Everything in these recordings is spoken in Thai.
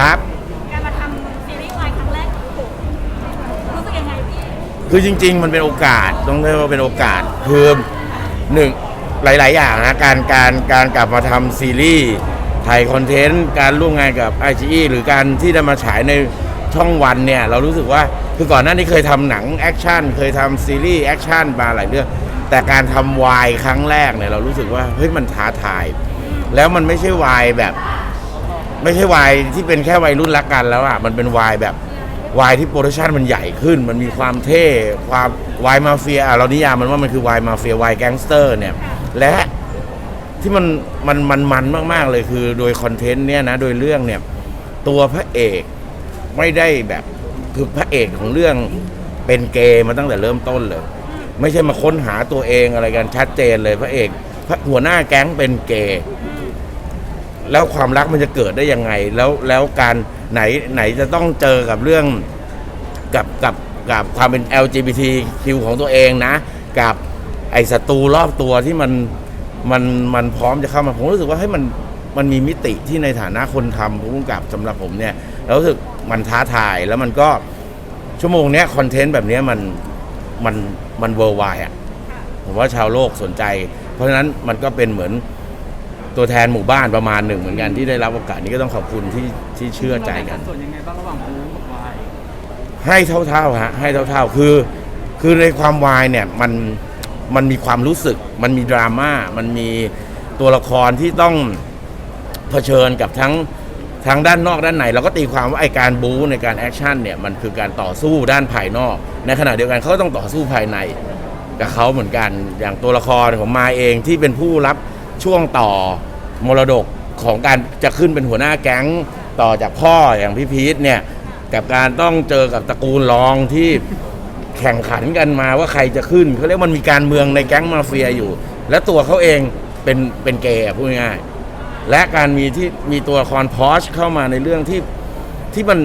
ครับ การมาทำซีรีส์วายครั้งแรกของผมรู้สึกยังไงพี่คือจริง ๆ มันเป็นโอกาสต้องเรียกว่าเป็นโอกาสคือหนึ่งหลาย ๆ อย่างนะการการการกลับมาทำซีรีส์ถ่ายคอนเทนต์การร่วมงานกับไอจีหรือการที่จะมาฉายในช่องวันเนี่ย เรารู้สึกว่าคือก่อนหน้านี้เคยทำหนังแอคชั่นเคยทำซีรีส์แอคชั่นมาหลายเรื่องแต่การทำวายครั้งแรกเนี่ยเรารู้สึกว่าเฮ้ยมันท้าทาย แล้วมันไม่ใช่วายแบบ ไม่ใช่วายที่เป็นแค่วัยรุ่นรักกันแล้วอะมันเป็นวายแบบวายที่โปรดักชันมันใหญ่ขึ้น มันมีความเท่ความวายมาเฟียอะเรานิยามมันว่ามันคือวายมาเฟียวายแก๊งสเตอร์เนี่ยและที่มันมันมันมันมาก ๆ เลยคือโดยคอนเทนต์เนี่ยนะโดยเรื่องเนี่ยตัวพระเอกไม่ได้แบบคือพระเอกของเรื่องเป็นเกย์มาตั้งแต่เริ่มต้นเลย ไม่ใช่มาค้นหาตัวเองอะไรกันชัดเจนเลยพระเอกพระหัวหน้าแก๊งเป็นเกย์ แล้วความรักมันจะเกิดได้ยังไง แล้วแล้วการไหนไหนจะต้องเจอกับเรื่องกับกับกับความเป็น LGBTQ ของตัวเองนะ กับไอ้ศัตรูรอบตัวที่มันมันมันพร้อมจะเข้ามาผมรู้สึกว่าให้มันมันมีมิติที่ในฐานะคนทำผู้กำกับสำหรับผมเนี่ยแล้วรู้สึกมันท้าทายแล้วมันก็ชั่วโมงเนี้ยคอนเทนต์แบบเนี้ยมันมันมันเวอร์ไวอะผมว่าชาวโลกสนใจ เพราะฉะนั้นมันก็เป็นเหมือน ตัวแทนหมู่บ้านประมาณหนึ่งเหมือนกันที่ได้รับโอกาสนี้ก็ต้องขอบคุณที่ที่เชื่อใจกัน ส่วนยังไงบ้างระหว่างบู๊กับวายให้เท่าๆฮะให้เท่าๆคือ คือในความวายเนี่ยมันมันมีความรู้สึก มันมีดราม่ามันมีตัวละครที่ต้องเผชิญกับทั้งทั้งด้านนอกด้านในเราก็ตีความว่าไอการบู๊ในการแอคชั่นเนี่ยมันคือการต่อสู้ด้านภายนอก ในขณะเดียวกันเขาก็ต้องต่อสู้ภายในกับเขาเหมือนกันอย่างตัวละครของมาเองที่เป็นผู้รับ ช่วงต่อมรดกของการจะขึ้นเป็นหัวหน้าแก๊งต่อจากพ่ออย่างพี่พีทเนี่ยกับการต้องเจอกับตระกูลรองที่แข่งขันกันมาว่าใครจะขึ้นเขาเรียกมันมีการเมืองในแก๊งมาเฟียอยู่ และตัวเขาเองเป็นเป็นเกย์อะพูดง่ายๆและการมีที่มีตัวละครพอชเข้ามาในเรื่องที่ที่มัน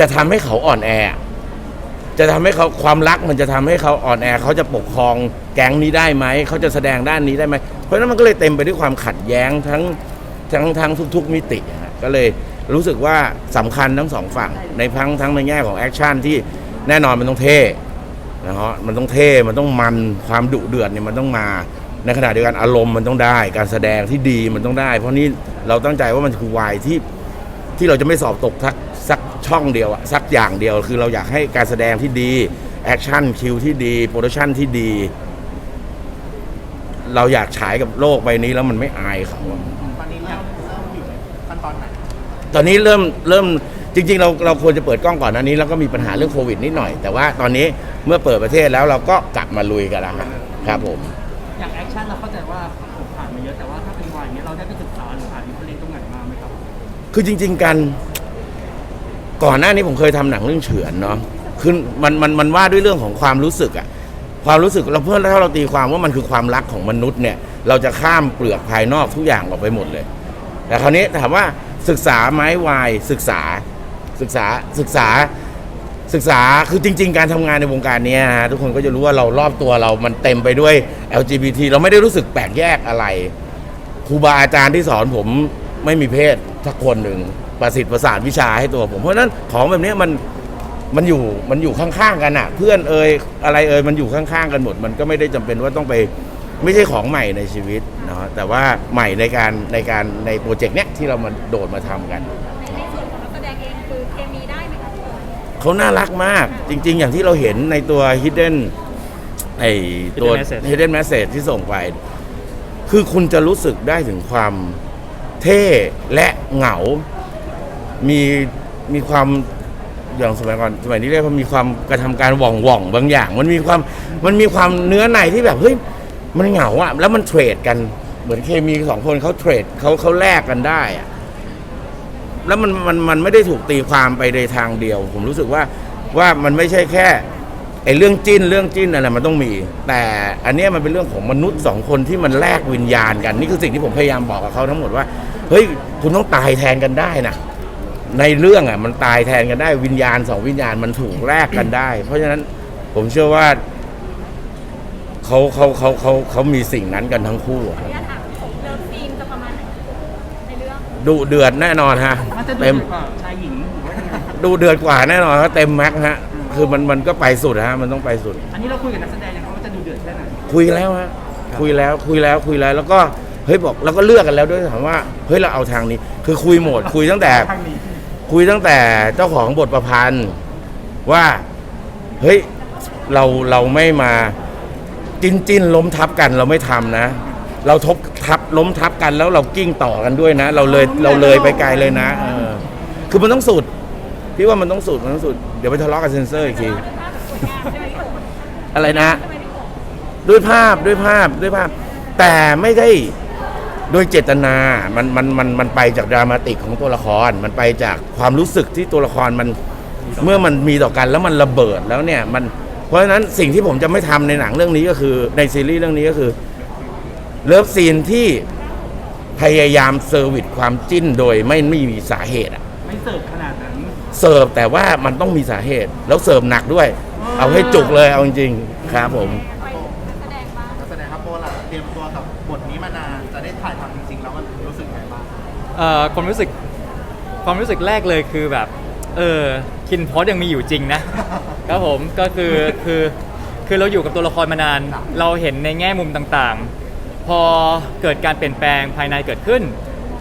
จะทำให้เขาอ่อนแอ จะทำให้เขาความรักมันจะทำให้เขาอ่อนแอเขาจะปกครองแก๊งนี้ได้ไหมเขาจะแสดงด้านนี้ได้ไหม เพราะนั้นมันก็เลยเต็มไปด้วยความขัดแย้งทั้งทั้งทั้งทุก ๆ มิติฮะก็เลยรู้สึกว่าสำคัญทั้งสองฝั่ง ในทั้งทั้งในแง่ของแอคชั่นที่แน่นอนมันต้องเท่นะฮะมันต้องเท่ มันต้องมันความดุเดือดเนี่ยมันต้องมาในขณะเดียวกันอารมณ์มันต้องได้ การแสดงที่ดีมันต้องได้ เพราะนี่เราตั้งใจว่ามันคือวายที่ที่เราจะไม่สอบตกสักสักช่องเดียวอะสักอย่างเดียว คือเราอยากให้การแสดงที่ดีแอคชั่นคิวที่ดีโปรดักชั่นที่ดี เราอยากฉายกับโลกใบนี้แล้วมันไม่อายเขาอะตอนนี้เริ่มเริ่มอยู่ในขั้นตอนไหนตอนนี้เริ่มเริ่มจริง ๆ เราเราควรจะเปิดกล้องก่อนหน้านี้ แล้วก็มีปัญหาเรื่องโควิดนิดหน่อย แต่ว่าตอนนี้เมื่อเปิดประเทศแล้วเราก็กลับมาลุยกันแล้วฮะครับผม อย่างแอคชั่นเราเข้าใจว่าผมผ่านมาเยอะแต่ว่าถ้าเป็นวายอย่างเงี้ยเราได้ไปศึกษาหรือผ่านอินเทอร์เน็ตตรงไหนมาไหมครับ คือจริง ๆกันก่อนหน้านี้ผมเคยทำหนังเรื่องเฉือนเนาะคือมันมันมันว่าด้วยเรื่องของความรู้สึกอะ ความรู้สึกเราเพื่อถ้าเราตีความว่ามันคือความรักของมนุษย์เนี่ย เราจะข้ามเปลือกภายนอกทุกอย่างออกไปหมดเลย แต่คราวนี้ถามว่าศึกษาไหม้วายศึกษาศึกษาศึกษาศึกษาคือจริง ๆ การทำงานในวงการเนี้ยฮะทุกคนก็จะรู้ว่าเรารอบตัวเรามันเต็มไปด้วย LGBT เราไม่ได้รู้สึกแปลกแยกอะไรครูบาอาจารย์ที่สอนผมไม่มีเพศสักคนหนึ่งประสิทธิ์ประสานวิชาให้ตัวผม เพราะฉะนั้นของแบบนี้มัน มันอยู่มันอยู่ข้างๆกันอะเพื่อนเอ่ยอะไรเอ่ยมันอยู่ข้างๆกันหมด มันก็ไม่ได้จำเป็นว่าต้องไปไม่ใช่ของใหม่ในชีวิตเนาะแต่ว่าใหม่ในการในการในโปรเจกต์เนี้ยที่เรามาโดดมาทำกันในในส่วนของนักแสดงเองคือเคมีได้ไหมครับเขาน่ารักมากจริง ๆ อย่างที่เราเห็นในตัว hidden ไอตัว Hidden Message hidden message ที่ส่งไป คือคุณจะรู้สึกได้ถึงความเท่และเหงา มีมีความ อย่างสมัยก่อนสมัยนี้เรียกว่ามีความกระทำการหว่องหว่องบางอย่าง มันมีความมันมีความเนื้อในที่แบบเฮ้ยมันเหงาอะแล้วมันเทรดกันเหมือนเคมีสองคนเขาเทรดเขาเขาแลกกันได้อะแล้วมันมันมันไม่ได้ถูกตีความไปในทางเดียว ผมรู้สึกว่าว่ามันไม่ใช่แค่ไอ้เรื่องจิ้นเรื่องจิ้นอะไรมันต้องมี แต่อันนี้มันเป็นเรื่องของมนุษย์สองคนที่มันแลกวิญญาณกัน นี่คือสิ่งที่ผมพยายามบอกกับเขาทั้งหมดว่าเฮ้ยคุณต้องตายแทนกันได้นะ ในเรื่องอะมันตายแทนกันได้วิญญาณสองวิญญาณมันถูกแลกกันได้ เพราะฉะนั้นผมเชื่อว่าเขาเขาเขาเขาเขามีสิ่งนั้นกันทั้งคู่อะครับระยะถามผมเลิฟซีนจะประมาณไหนในเรื่องรื่องดุเดือดแน่นอนฮะมันจะดูเต็มดีกว่าชายหญิงหรือว่ายังไงดุเดือดกว่าแน่นอนครับเต็มแม็กซ์ฮะ คือมันมันก็ไปสุดฮะ มันต้องไปสุด อันนี้เราคุยกับนักแสดงยังไงว่าจะดูเดือดแค่ไหนคุยกันแล้วฮะคุยแล้วคุยแล้วคุยแล้ว แล้วก็เฮ้ยบอกแล้วก็เลือกกันแล้วด้วยถามว่าเฮ้ยเราเอาทางนี้ คือคุยหมดคุยตั้งแต่ ทางนี้ คุยตั้งแต่เจ้าของบทประพันธ์ว่า เฮ้ย เราเราไม่มาจิ้นจิ้นล้มทับกันเราไม่ทำนะ เราทบทับล้มทับกันแล้วเรากิ้งต่อกันด้วยนะ เราเลยเราเลยไปไกลเลยนะเออคือมันต้องสุดพี่ว่ามันต้องสุดมันต้องสุดเดี๋ยวไปทะเลาะกับเซนเซอร์อีกทีภาพสวยงามใช่ไหมพี่โอ๋อะไรนะใช่ไหมพี่โอ๋ด้วยภาพด้วยภาพด้วยภาพ แต่ไม่ได้ โดยเจตนามันมันมันมันไปจากดรามาติกของตัวละคร มันไปจากความรู้สึกที่ตัวละครมันเมื่อมันมีต่อกันแล้วมันระเบิดแล้วเนี่ยมันเพราะฉะนั้นสิ่งที่ผมจะไม่ทำในหนังเรื่องนี้ก็คือ ในซีรีส์เรื่องนี้ก็คือเลิฟซีนที่พยายามเซอร์วิสความจิ้นโดยไม่ไม่มีสาเหตุอะไม่เสิร์ฟขนาดนั้นเสิร์ฟแต่ว่ามันต้องมีสาเหตุ แล้วเสิร์ฟหนักด้วย เอาให้จุกเลยเอาจริงๆครับผม ริงๆแล้วมันรู้สึกไงบ้างเอ่อความรู้สึกความรู้สึกแรกเลยคือแบบ เออคินพอสยังมีอยู่จริงนะครับผมก็คือคือคือเราอยู่กับตัวละครมานาน เราเห็นในแง่มุมต่างๆ พอเกิดการเปลี่ยนแปลงภายในเกิดขึ้น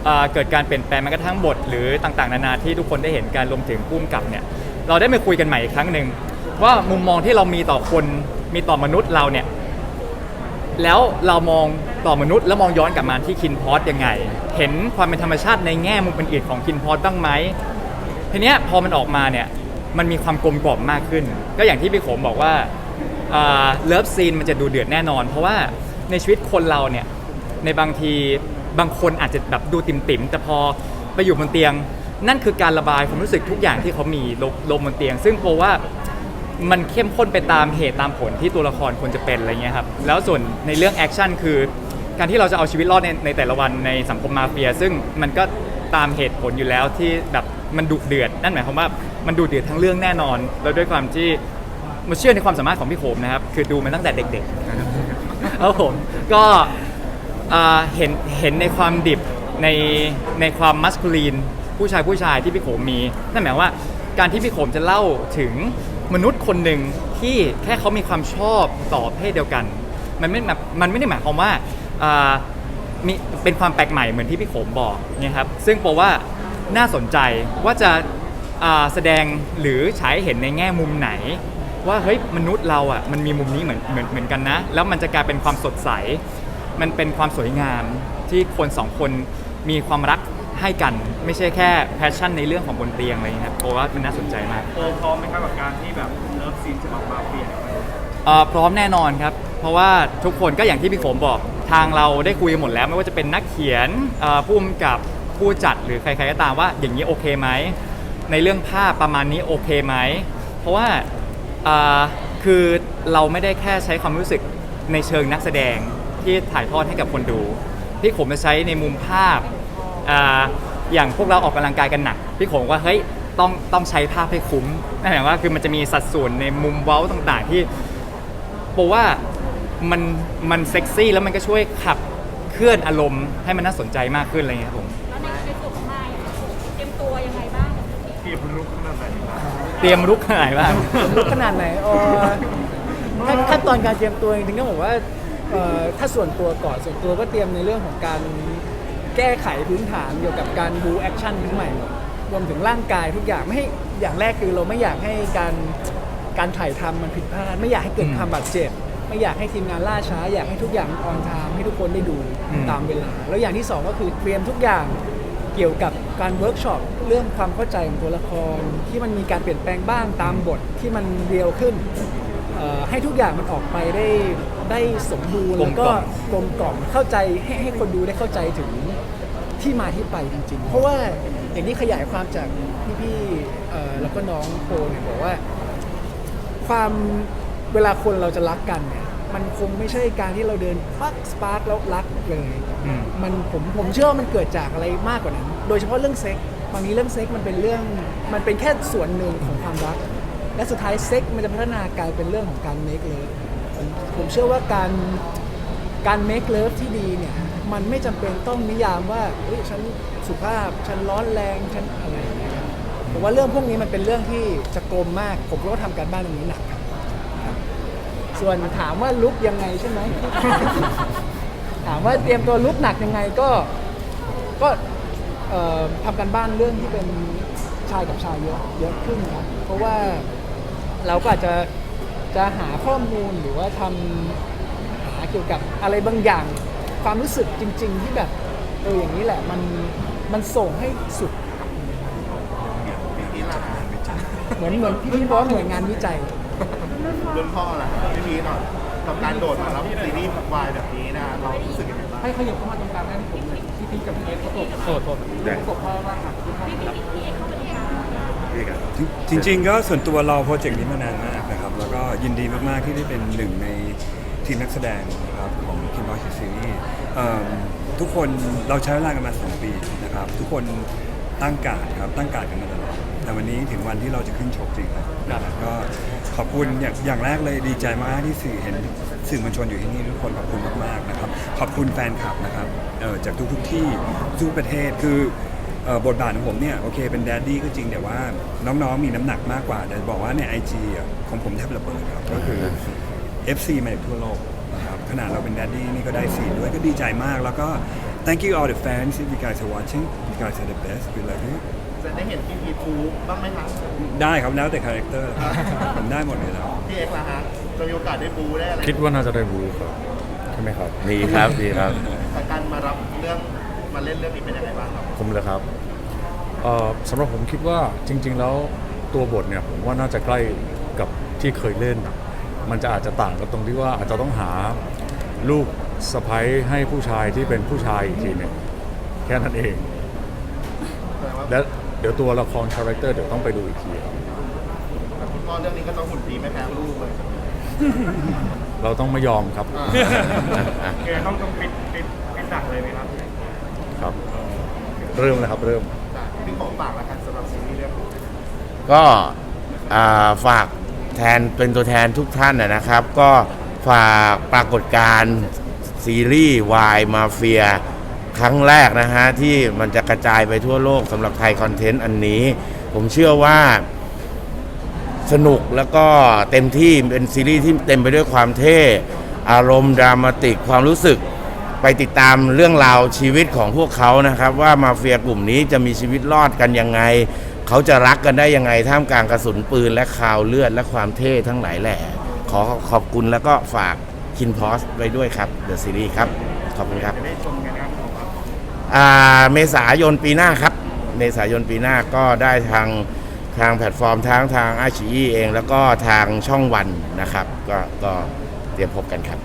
อ่าเกิดการเปลี่ยนแปลงแม้กระทั่งบท หรือต่างๆ นานาที่ทุกคนได้เห็นการรวมถึงพุ่มกับเนี่ยเราได้มาคุยกันใหม่อีกครั้งหนึ่งว่ามุมมองที่เรามีต่อคนมีต่อมนุษย์เราเนี่ย แล้วเรามองต่อมนุษย์แล้วมองย้อนกลับมาที่คินพอสยังไง เห็นความเป็นธรรมชาติในแง่มุมอื่นๆของคินพอสบ้างไหมทีเนี้ยพอมันออกมาเนี่ยมันมีความกลมกล่อมมากขึ้น ก็อย่างที่พี่โขมบอกว่าเลิฟซีนมันจะดูเดือดแน่นอน เพราะว่าในชีวิตคนเราเนี่ยในบางทีบางคนอาจจะแบบดูติ่มๆแต่พอไปอยู่บนเตียง นั่นคือการระบายความรู้สึกทุกอย่างที่เขามีลงลงบนเตียง ซึ่งโปว่า มันเข้มข้นไปตามเหตุตามผลที่ตัวละครควรจะเป็นอะไรเงี้ยครับแล้วส่วนในเรื่องแอคชั่นคือการที่เราจะเอาชีวิตรอดในในแต่ละวันในสังคมมาเฟีย ซึ่งมันก็ตามเหตุผลอยู่แล้วที่แบบมันดุเดือดนั่นหมายความว่ามันดุเดือดทั้งเรื่องแน่นอนแล้วด้วยความที่มาเชื่อในความสามารถของพี่โขมนะครับคือดูมาตั้งแต่เด็กๆนะครับแล้วผมก็อ่าเห็นเห็นในความดิบในในความมัสคูลีนผู้ชายผู้ชายที่พี่โขมมีนั่นหมายความว่าการที่พี่โขมจะเล่าถึง มนุษย์คนหนึ่งที่แค่เขามีความชอบต่อเพศเดียวกัน มันไม่มันไม่ได้หมายความว่าอ่ามีเป็นความแปลกใหม่เหมือนที่พี่โขมบอกนี่ยครับซึ่งแปลว่าน่าสนใจว่าจะอ่าแสดงหรือฉายให้เห็นในแง่มุมไหน ว่าเฮ้ยมนุษย์เราอะมันมีมุมนี้เหมือนเหมือนเหมือนกันนะ แล้วมันจะกลายเป็นความสดใส มันเป็นความสวยงามที่คนสองคนมีความรัก ให้กันไม่ใช่แค่แพชชั่นในเรื่องของบนเตียงอะไรอย่างเงี้ยครับเพราะว่ามันน่าสนใจมาก โอพร้อมไหมครับกับการที่แบบเลิฟซีนจะออกมาเปลี่ยนเอ่อพร้อมแน่นอนครับ เพราะว่าทุกคนก็อย่างที่พี่โขมบอกทางเราได้คุยกันหมดแล้ว ไม่ว่าจะเป็นนักเขียนเอ่อผู้กำกับผู้จัดหรือใครๆก็ตามว่าอย่างนี้โอเคไหมในเรื่องภาพประมาณนี้โอเคไหมเพราะว่าอ่าคือเราไม่ได้แค่ใช้ความรู้สึกในเชิงนักแสดงที่ถ่ายทอดให้กับคนดู พี่โขมจะใช้ในมุมภาพ อ่าอย่างพวกเราออกกำลังกายกันหนักพี่โขมว่าเฮ้ยต้องต้องใช้ภาพให้คุ้มนั่นหมายความว่าคือมันจะมีสัดส่วนในมุมเว้าต่างๆ ที่บอกว่ามันมันเซ็กซี่แล้วมันก็ช่วยขับเคลื่อนอารมณ์ให้มันน่าสนใจมากขึ้นอะไรเงี้ยครับผมแล้วในในส่วนของนายอะเตรียมตัวยังไงบ้างเตรียมลุกขนาดไหนเตรียมรุกขนาดไหนบ้างลุกขนาดไหนเออขั้นขั้นตอนการเตรียมตัวจริงๆก็บอกว่าเอ่อถ้าส่วนตัวก่อนส่วนตัวก็เตรียมในเรื่องของการ แก้ไขพื้นฐานเกี่ยวกับการบูแอคชั่นขึ้นใหม่หมดรวมถึงร่างกายทุกอย่างไม่ให้อย่างแรกคือเราไม่อยากให้การการถ่ายทำมันผิดพลาด ไม่อยากให้เกิดอืมความบาดเจ็บ ไม่อยากให้ทีมงานล่าช้า อยากให้ทุกอย่างออนไทม์ให้ทุกคนได้ดูอืม ตามเวลา แล้วอย่างที่สองก็คือเตรียมทุกอย่างเกี่ยวกับการเวิร์กช็อปเรื่องความเข้าใจของตัวละครที่มันมีการเปลี่ยนแปลงบ้างตามบทที่มันเรียวขึ้นเอ่อให้ทุกอย่างมันออกไปได้ได้สมบูรณ์กลมแล้วก็กล่อมกลมกล่อมเข้าใจให้ให้คนดูได้เข้าใจถึง ที่มาที่ไปจริงๆ เพราะว่าอย่างที่ขยายความจากพี่ๆเอ่อแล้วก็น้องโปเนี่ยบอกว่า ความเวลาคนเราจะรักกันเนี่ยมันคงไม่ใช่การที่เราเดินปักสปาร์กแล้วรักเลย อืม มันผมผมเชื่อว่ามันเกิดจากอะไรมากกว่านั้น โดยเฉพาะเรื่องเซ็กบางทีเรื่องเซ็กมันเป็นเรื่องมันเป็นแค่ส่วนหนึ่งของความรัก และสุดท้ายเซ็กมันจะพัฒนากลายเป็นเรื่องของการเมคเลยผมผมเชื่อว่าการการ make love ที่ดีเนี่ย มันไม่จำเป็นต้องนิยามว่าเฮ้ยฉันสุภาพฉันร้อนแรงฉันอะไรอย่างเงี้ยครับผมว่าเรื่องพวกนี้มันเป็นเรื่องที่จะกลมมาก ผมก็ทำการบ้านตรงนี้หนักครับ ส่วนถามว่าลุกยังไงใช่ไหมถามว่าเตรียมตัวลุกหนักยังไงก็ก็ทำกันบ้านเรื่องที่เป็นชายกับชายเยอะเยอะขึ้นครับ เพราะว่าเราก็อาจจะจะหาข้อมูลหรือว่าทำหาเกี่ยวกับอะไรบางอย่าง ความรู้สึกจริง ๆ ที่แบบเอออย่างนี้แหละมันมันส่งให้สุดพี่พีทล่ะฮะเหมือนเหมือนพี่พี่บอกว่าหน่วยงานวิจัย รุ่นพ่อล่ะพี่พีทหน่อยกับการโดดมาแล้วซีรีส์วายแบบนี้นะเรารู้สึกยังไงบ้างให้ขยับเข้ามาตรงกลางนั่นผมเลยพี่พีชกับพี่เอฟประกบโทษโทษประกบพ่อว่าค่ะคุณพ่อพี่พี่พี่เอกเข้ามาดีกว่าจริง ๆ ก็ส่วนตัวเราโปรเจกต์นี้มานานมากนะครับ แล้วก็ยินดีมาก ๆ ที่ได้เป็นหนึ่งใน ทีมนักแสดงนะครับของคิมบอสซีรีส์ทุกคนเราใช้เวลากันมา 2 ปีนะครับ ทุกคนตั้งการดครับตั้งการดกันมาตลอดแต่วันนี้ถึงวันที่เราจะขึ้นชกจริงแล้วนะครับก็ขอบคุณอย่างอย่างแรกเลยดีใจมากที่สื่อเห็นสื่อมวลชนอยู่ที่นี่ทุกคนขอบคุณมากๆนะครับ ขอบคุณแฟนคลับนะครับเอ่อจากทุกๆที่ทุกประเทศคือเอ่อบทบาทของผมเนี่ยโอเคเป็นแดดดี้ก็จริงแต่ว่าน้องๆมีน้ำหนักมากกว่าแต่บอกว่าในไอจีของผมแทบระเบิดครับก็คือ FC มาจากทั่วโลกนะครับขนาดเราเป็นแดดดี้นี่ก็ได้ซีนด้วยก็ดีใจมากแล้วก็ thank you all the fans if you guys are watching you guys are the best we love you จะได้เห็นพี่พีทฟูบ้างไหมครับได้ครับแล้วแต่คาแรคเตอร์ผมได้หมดเลยแล้วพี่เอกล่ะฮะจะมีโอกาสได้บูได้อะไรคิดว่าน่าจะได้บูครับใช่ไหมครับดีครับดีครับแต่การมารับเรื่องมาเล่นเรื่องนี้เป็นยังไงบ้างครับผมเลยครับเอ่อสำหรับผมคิดว่าจริง ๆ แล้วตัวบทเนี่ยผมว่าน่าจะใกล้กับที่เคยเล่น มันจะอาจจะต่างกันตรงที่ว่าอาจจะต้องหาลูกสะพ้ยให้ผู้ชายที่เป็นผู้ชายอีกทีหนึ่งแค่นั้นเองแต่ว่าและเดี๋ยวตัวละครคาแรคเตอร์เดี๋ยวต้องไปดูอีกทีครับคุณพ่อเรื่องนี้ก็ต้องหุ่นดีไม่แพ้ลูกเลย เราต้องไม่ยอมครับแกต้องต้องปิดปิดปิดดักเลยไหมครับ ครับ เริ่มเลยครับเริ่มจ้ะพี่ขอฝากละกันสำหรับซีรีส์เรื่องนี้ก็อ่าฝาก แทนเป็นตัวแทนทุกท่านนะครับ ก็ฝากปรากฏการณ์ซีรีส์วายมาเฟียครั้งแรกนะฮะ ที่มันจะกระจายไปทั่วโลกสำหรับไทยคอนเทนต์อันนี้ ผมเชื่อว่าสนุกแล้วก็เต็มที่เป็นซีรีส์ที่เต็มไปด้วยความเท่ อารมณ์ดรามาติกความรู้สึก ไปติดตามเรื่องราวชีวิตของพวกเขานะครับ ว่ามาเฟียกลุ่มนี้จะมีชีวิตรอดกันยังไง เขาจะรักกันได้ยังไงท่ามกลางกระสุนปืนและคราวเลือดและความเท่ทั้งหลายแหล่ ขอขอบคุณแล้วก็ฝากคินพอสไว้ด้วยครับเดอะซีรีส์ครับ ขอบคุณครับจะได้ชมกันนะครับผมครับอ่าเมษายนปีหน้าครับ เมษายนปีหน้าก็ได้ทางทางแพลตฟอร์มทั้งทางไอชีเอง แล้วก็ทางช่องวันนะครับ ก็ก็เตรียมพบกันครับ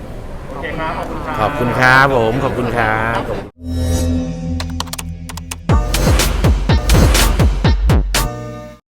โอเคครับ ขอบคุณครับ ขอบคุณครับผมขอบคุณครับ